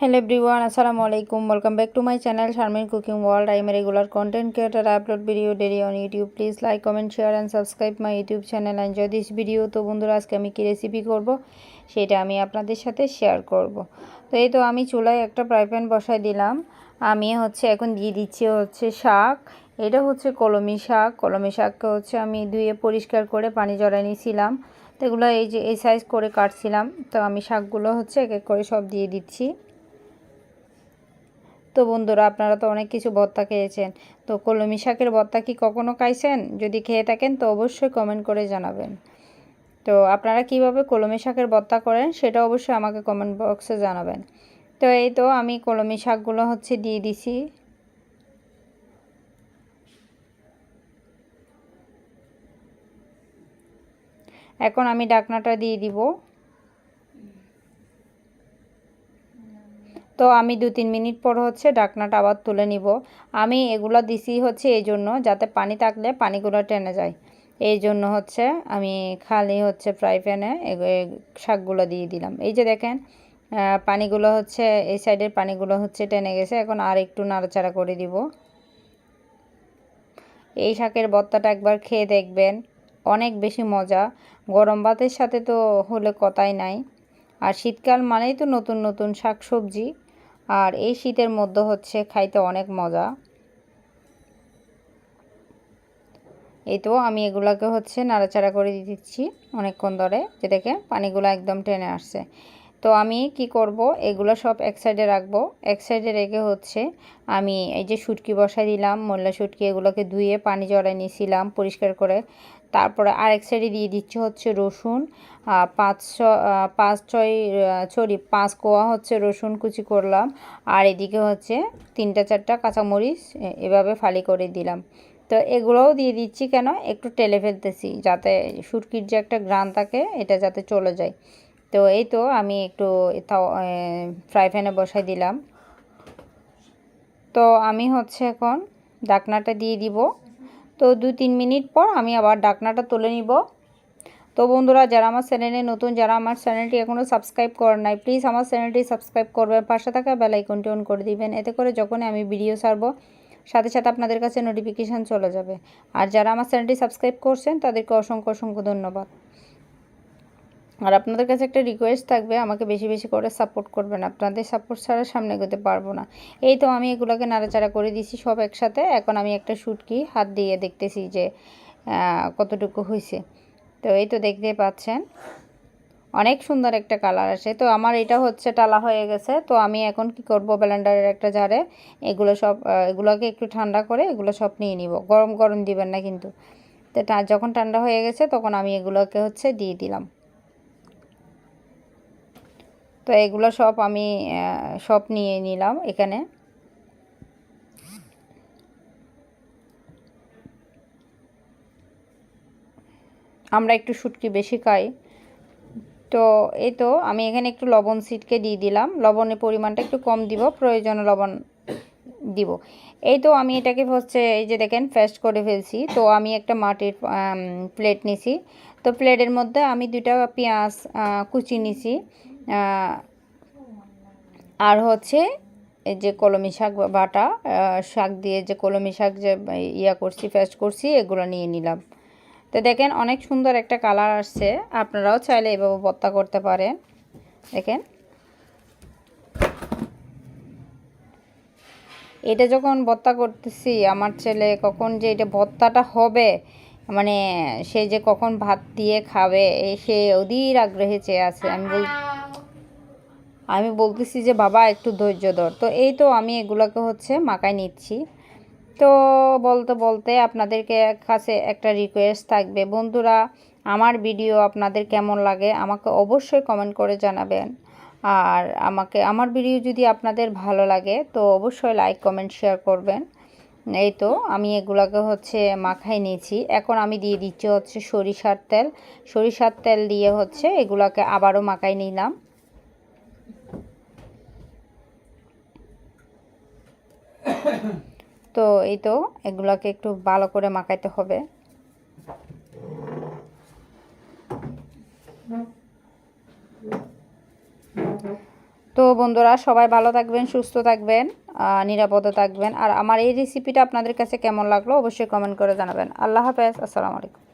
Hello everyone আসসালামু আলাইকুম welcome back to my channel Sharmin cooking world I am regular content creator upload video daily on YouTube please like comment share and subscribe my YouTube channel enjoy this video তো বন্ধুরা, আজকে আমি কী recipe করব? সেটা আমি আপনাদের সাথে share করব। তো এই তো আমি চুলায় একটা ফ্রাই প্যান বসাই দিলাম। আমি হচ্ছে এখন দিয়ে দিচ্ছি হচ্ছে শাক। এটা হচ্ছে কলমি শাক। কলমি শাককে হচ্ছে আমি ধুয়ে পরিষ্কার করে পানি জড়াই নিয়েছিলাম। তো এগুলো এই যে, এই সাইজ করে কাটছিলাম। তো আমি শাকগুলো হচ্ছে এক এক করে সব দিয়ে দিচ্ছি। তো বন্ধুরা, আপনারা তো অনেক কিছু ভর্তা খেয়েছেন। তো কলমি শাকের ভর্তা কি কখনো খাইছেন? যদি খেয়ে থাকেন, তো অবশ্যই কমেন্ট করে জানাবেন। তো আপনারা কীভাবে কলমি শাকের ভর্তা করেন, সেটা অবশ্যই আমাকে কমেন্ট বক্সে জানাবেন। তো এই তো আমি কলমি শাকগুলো হচ্ছে দিয়ে দিছি। এখন আমি ডাকনাটা দিয়ে দিব। তো আমি দু তিন মিনিট পর হচ্ছে ডাকনাটা আবার তুলে নিব। আমি এগুলো দিছি হচ্ছে এই জন্য যাতে পানি থাকলে পানিগুলো টেনে যায়। এই জন্য হচ্ছে আমি খালি হচ্ছে ফ্রাই প্যানে শাকগুলো দিয়ে দিলাম। এই যে দেখেন পানিগুলো হচ্ছে এই সাইডের পানিগুলো হচ্ছে টেনে গেছে। এখন আর একটু নাড়াচাড়া করে দিব। এই শাকের বত্তাটা একবার খেয়ে দেখবেন, অনেক বেশি মজা। গরম ভাতের সাথে তো হলে কথাই নাই। আর শীতকাল মানেই তো নতুন নতুন শাক সবজি আর এই শীতের মধ্যে হচ্ছে খাইতে অনেক মজা। এই তো আমি এগুলাকে হচ্ছে নাড়াচাড়া করে দিচ্ছি অনেকক্ষণ ধরে। যে দেখে পানিগুলো একদম টেনে আসছে। তো আমি কি করব? এগুলো সব এক সাইডে রাখব। এক সাইডে রেখে হচ্ছে আমি এই যে শুটকি বসাই দিলাম মোল্লা শুটকি এগুলোকে ধুয়ে পানি জড়াই নিয়েছিলাম পরিষ্কার করে। তারপরে আরেক সাইডে দিয়ে দিচ্ছি হচ্ছে রসুন পাঁচ পাঁচ ছয় সরি পাঁচ কোয়া হচ্ছে রসুন কুচি করলাম। আর এদিকে হচ্ছে তিনটা চারটা কাঁচামরিচ এভাবে ফালি করে দিলাম। তো এগুলোও দিয়ে দিচ্ছি কেন? একটু টেলে ফেলতেছি যাতে সুটকির যে একটা গ্রান থাকে, এটা যাতে চলে যায়। তো এই তো আমি একটু ফ্রাই প্যানে বসাই দিলাম। তো আমি হচ্ছে এখন ডাকনাটা দিয়ে দিব। তো দু তিন মিনিট পর আমি আবার ডাকনাটা তুলে নিব। তো বন্ধুরা, যারা আমার চ্যানেলে নতুন, যারা আমার চ্যানেলটি এখনও সাবস্ক্রাইব করেন নাই, প্লিজ আমার চ্যানেলটি সাবস্ক্রাইব করবেন, পাশে থাকা বেলাইকনটি অন করে দিবেন। এতে করে যখনই আমি ভিডিও ছাড়বো, সাথে সাথে আপনাদের কাছে নোটিফিকেশান চলে যাবে। আর যারা আমার চ্যানেলটি সাবস্ক্রাইব করছেন, তাদেরকে অসংখ্য অসংখ্য ধন্যবাদ। আর আপনাদের কাছে একটা রিকোয়েস্ট থাকবে, আমাকে বেশি বেশি করে সাপোর্ট করবেন। আপনাদের সাপোর্ট ছাড়া সামনে এগোতে পারব না। এই তো আমি এগুলোকে নাড়াচাড়া করে দিছি সব একসাথে। এখন আমি একটা শুটকি হাত দিয়ে দেখতেছি যে কতটুকু হয়েছে। তো এই তো দেখতে পাচ্ছেন, অনেক সুন্দর একটা কালার আসে। তো আমার এটা হচ্ছে টালা হয়ে গেছে। তো আমি এখন কি করব ব্লেন্ডারের একটা জারে এগুলো সব এগুলোকে একটু ঠান্ডা করে এগুলো সব নিয়ে নিব। গরম গরম দিবেন না কিন্তু। তো যখন ঠান্ডা হয়ে গেছে তখন আমি এগুলোকে হচ্ছে দিয়ে দিলাম। তো এগুলো সব আমি সব নিয়ে নিলাম এখানে। আমরা একটু শুটকি বেশি খাই। তো এই তো, আমি এখানে একটু লবণ সিটকে দিয়ে দিলাম। লবণের পরিমাণটা একটু কম দিব, প্রয়োজনে লবণ দিব। এই তো, আমি এটাকে হচ্ছে, এই যে দেখেন ফেস্ট করে ফেলছি। তো আমি একটা মাটির প্লেট নিছি। তো প্লেটের মধ্যে আমি দুটা পেঁয়াজ কুচি নিছি। আর হচ্ছে এই যে কলমি শাক বাটা শাক দিয়ে যে কলমি শাক যে ইয়া করছি ফেস্ট করছি, এগুলো নিয়ে নিলাম। তো দেখেন অনেক সুন্দর একটা কালার আসছে। আপনারাও চাইলে এভাবে ভর্তা করতে পারেন। দেখেন। এটা যখন ভর্তা করতেছি, আমার ছেলে কখন যে এটা ভর্তাটা হবে মানে সে যে কখন ভাত দিয়ে খাবে সে অধীর আগ্রহে চেয়ে আছে। আমি বল আমি বলতেছি যে, বাবা, একটু ধৈর্য ধর। তো এই তো আমি এগুলোকে হচ্ছে মাকাই নিচ্ছি। তো বলতে বলতে আপনাদেরকে কাছে একটা রিকোয়েস্ট থাকবে। বন্ধুরা, আমার ভিডিও আপনাদের কেমন লাগে আমাকে অবশ্যই কমেন্ট করে জানাবেন। আর আমাকে, আমার ভিডিও যদি আপনাদের ভালো লাগে, তো অবশ্যই লাইক কমেন্ট শেয়ার করবেন। এই তো আমি এগুলোকে হচ্ছে মাখাই নিয়েছি। এখন আমি দিয়ে দিচ্ছি হচ্ছে সরিষার তেল। সরিষার তেল দিয়ে হচ্ছে এগুলোকে আবারও মাখাই নিলাম। তো এই তো, এগুলাকে একটু ভালো করে মাখাইতে হবে। তো বন্ধুরা, সবাই ভালো থাকবেন, সুস্থ থাকবেন নিরাপদে থাকবেন। আর আমার এই রেসিপিটা আপনাদের কাছে কেমন লাগল অবশ্যই কমেন্ট করে জানাবেন। আল্লাহ হাফেজ, আসসালামু আলাইকুম।